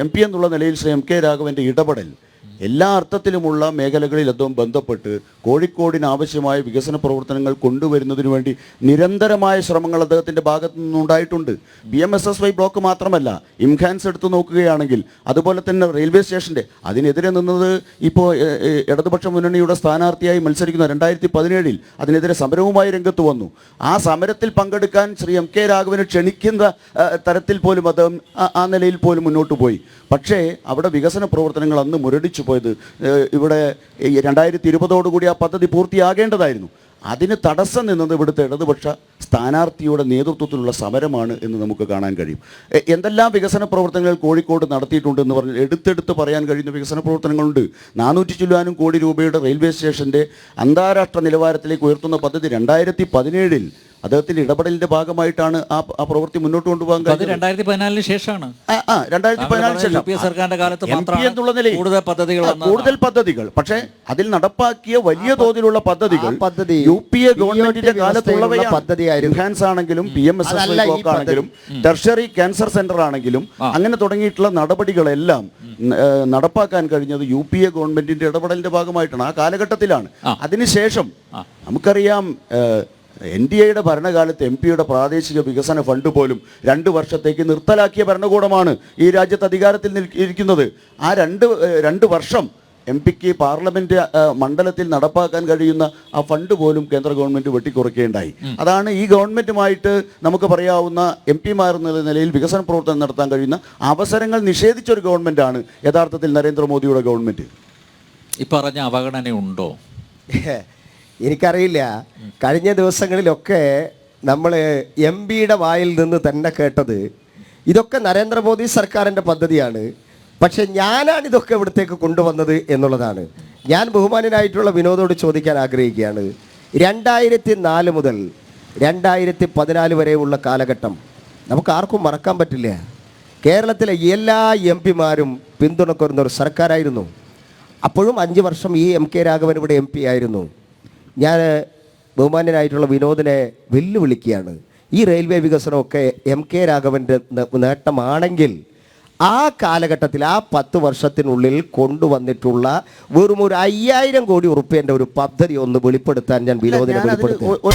M P എന്നുള്ള നിലയിൽ Shri M K രാഘവന്റെ ഇടപെടൽ എല്ലാ അർത്ഥത്തിലുമുള്ള മേഖലകളിൽ അതും ബന്ധപ്പെട്ട് കോഴിക്കോടിന് ആവശ്യമായ വികസന പ്രവർത്തനങ്ങൾ കൊണ്ടുവരുന്നതിന് വേണ്ടി നിരന്തരമായ ശ്രമങ്ങൾ അദ്ദേഹത്തിന്റെ ഭാഗത്തു നിന്നുണ്ടായിട്ടുണ്ട് B M S S Y block മാത്രമല്ല ഇംഖാൻസ് എടുത്തു നോക്കുകയാണെങ്കിൽ അതുപോലെ തന്നെ റെയിൽവേ സ്റ്റേഷന്റെ അതിനെതിരെ നിന്നത് ഇപ്പോൾ ഇടതുപക്ഷ മുന്നണിയുടെ സ്ഥാനാർത്ഥിയായി മത്സരിക്കുന്ന രണ്ടായിരത്തി പതിനേഴിൽ അതിനെതിരെ സമരവുമായി രംഗത്ത് വന്നു. ആ സമരത്തിൽ പങ്കെടുക്കാൻ ശ്രീ എം കെ രാഘവന് ക്ഷണിക്കുന്ന തരത്തിൽ പോലും അദ്ദേഹം ആ നിലയിൽ പോലും മുന്നോട്ട് പോയി. പക്ഷേ അവിടെ വികസന പ്രവർത്തനങ്ങൾ അന്ന് മുരടിച്ചു പോയത്. ഇവിടെ രണ്ടായിരത്തി ഇരുപതോടുകൂടി ആ പദ്ധതി പൂർത്തിയാകേണ്ടതായിരുന്നു. അതിന് തടസ്സം നിന്നത് ഇവിടുത്തെ ഇടതുപക്ഷ സ്ഥാനാർത്ഥിയുടെ നേതൃത്വത്തിലുള്ള സമരമാണ് എന്ന് നമുക്ക് കാണാൻ കഴിയും. എന്തെല്ലാം വികസന പ്രവർത്തനങ്ങൾ കോഴിക്കോട് നടത്തിയിട്ടുണ്ട് എന്ന് പറഞ്ഞാൽ എടുത്തെടുത്ത് പറയാൻ കഴിയുന്ന വികസന പ്രവർത്തനങ്ങളുണ്ട്. നാനൂറ്റി ചില്ലാനും കോടി രൂപയുടെ റെയിൽവേ സ്റ്റേഷന്റെ അന്താരാഷ്ട്ര നിലവാരത്തിലേക്ക് ഉയർത്തുന്ന പദ്ധതി രണ്ടായിരത്തി പതിനേഴിൽ അദ്ദേഹത്തിന്റെ ഇടപെടലിന്റെ ഭാഗമായിട്ടാണ് ആ ആ പ്രവൃത്തി മുന്നോട്ട് കൊണ്ടുപോകാൻ കഴിഞ്ഞത്. രണ്ടായിരത്തി പതിനാലിന് ശേഷമാണ്. ആ, രണ്ടായിരത്തി പതിനാലിന് ശേഷം. സർക്കാരിന്റെ കാലത്ത് എന്നുള്ള നിലയിൽ. കൂടുതൽ പദ്ധതികൾ കൂടുതൽ പദ്ധതികൾ. പക്ഷേ അതിൽ നടപ്പാക്കിയ വലിയ തോതിലുള്ള പദ്ധതികൾ പദ്ധതി യു പി എ ഗവൺമെന്റിന്റെ കാലത്തുള്ളവയ പദ്ധതിയായിരുന്നു. എൻഹാൻസ് ആണെങ്കിലും പി എം എസ് എസ് ആണെങ്കിലും ടെർഷറി ക്യാൻസർ സെന്റർ ആണെങ്കിലും അങ്ങനെ തുടങ്ങിയിട്ടുള്ള നടപടികളെല്ലാം നടപ്പാക്കാൻ കഴിഞ്ഞത് യു പി എ ഗവൺമെന്റിന്റെ ഇടപെടലിന്റെ ഭാഗമായിട്ടാണ്. ആ കാലഘട്ടത്തിലാണ്. അതിനുശേഷം നമുക്കറിയാം എൻ ഡി എയുടെ ഭരണകാലത്ത് എം പിയുടെ പ്രാദേശിക വികസന ഫണ്ട് പോലും രണ്ട് വർഷത്തേക്ക് നിർത്തലാക്കിയ ഭരണകൂടമാണ് ഈ രാജ്യത്ത് അധികാരത്തിൽ നിൽക്കിയിരിക്കുന്നത് ഇരിക്കുന്നത്. ആ രണ്ട് രണ്ട് വർഷം എം പിക്ക് പാർലമെന്റ് മണ്ഡലത്തിൽ നടപ്പാക്കാൻ കഴിയുന്ന ആ ഫണ്ട് പോലും കേന്ദ്ര ഗവൺമെന്റ് വെട്ടിക്കുറയ്ക്കുകയുണ്ടായി. അതാണ് ഈ ഗവൺമെന്റുമായിട്ട് നമുക്ക് പറയാവുന്ന എം പിമാർ എന്ന നിലയിൽ വികസന പ്രവർത്തനം നടത്താൻ കഴിയുന്ന അവസരങ്ങൾ നിഷേധിച്ച ഒരു ഗവൺമെന്റാണ് യഥാർത്ഥത്തിൽ നരേന്ദ്രമോദിയുടെ ഗവൺമെന്റ്. ഈ പറഞ്ഞ അവഗണന ഉണ്ടോ എനിക്കറിയില്ല. കഴിഞ്ഞ ദിവസങ്ങളിലൊക്കെ നമ്മൾ എം പിയുടെ വായിൽ നിന്ന് തന്നെ കേട്ടത് ഇതൊക്കെ നരേന്ദ്രമോദി സർക്കാരിന്റെ പദ്ധതിയാണ്. പക്ഷെ ഞാനാണ് ഇതൊക്കെ ഇവിടത്തേക്ക് കൊണ്ടുവന്നത് എന്നുള്ളതാണ്. ഞാൻ ബഹുമാനനായിട്ടുള്ള വിനോദോട് ചോദിക്കാൻ ആഗ്രഹിക്കുകയാണ്. രണ്ടായിരത്തി നാല് മുതൽ രണ്ടായിരത്തി പതിനാല് വരെയുള്ള കാലഘട്ടം നമുക്ക് ആർക്കും മറക്കാൻ പറ്റില്ല. കേരളത്തിലെ എല്ലാ എം പിമാരും പിന്തുണക്കുന്ന ഒരു സർക്കാരായിരുന്നു. അപ്പോഴും അഞ്ച് വർഷം ഈ എം കെ രാഘവൻ ഇവിടെ എം പി ആയിരുന്നു. ഞാൻ ബഹുമാന്യനായിട്ടുള്ള വിനോദിനെ വെല്ലുവിളിക്കുകയാണ്. ഈ റെയിൽവേ വികസനമൊക്കെ എം കെ രാഘവന്റെ നേട്ടമാണെങ്കിൽ ആ കാലഘട്ടത്തിൽ ആ പത്ത് വർഷത്തിനുള്ളിൽ കൊണ്ടുവന്നിട്ടുള്ള വെറും ഒരു അയ്യായിരം കോടി ഉറുപ്പ്യന്റെ ഒരു പദ്ധതി ഒന്ന് വെളിപ്പെടുത്താൻ ഞാൻ വിനോദിനെ ഞാനതിന് വെളിപ്പെടുത്തി ഒ- ഒ-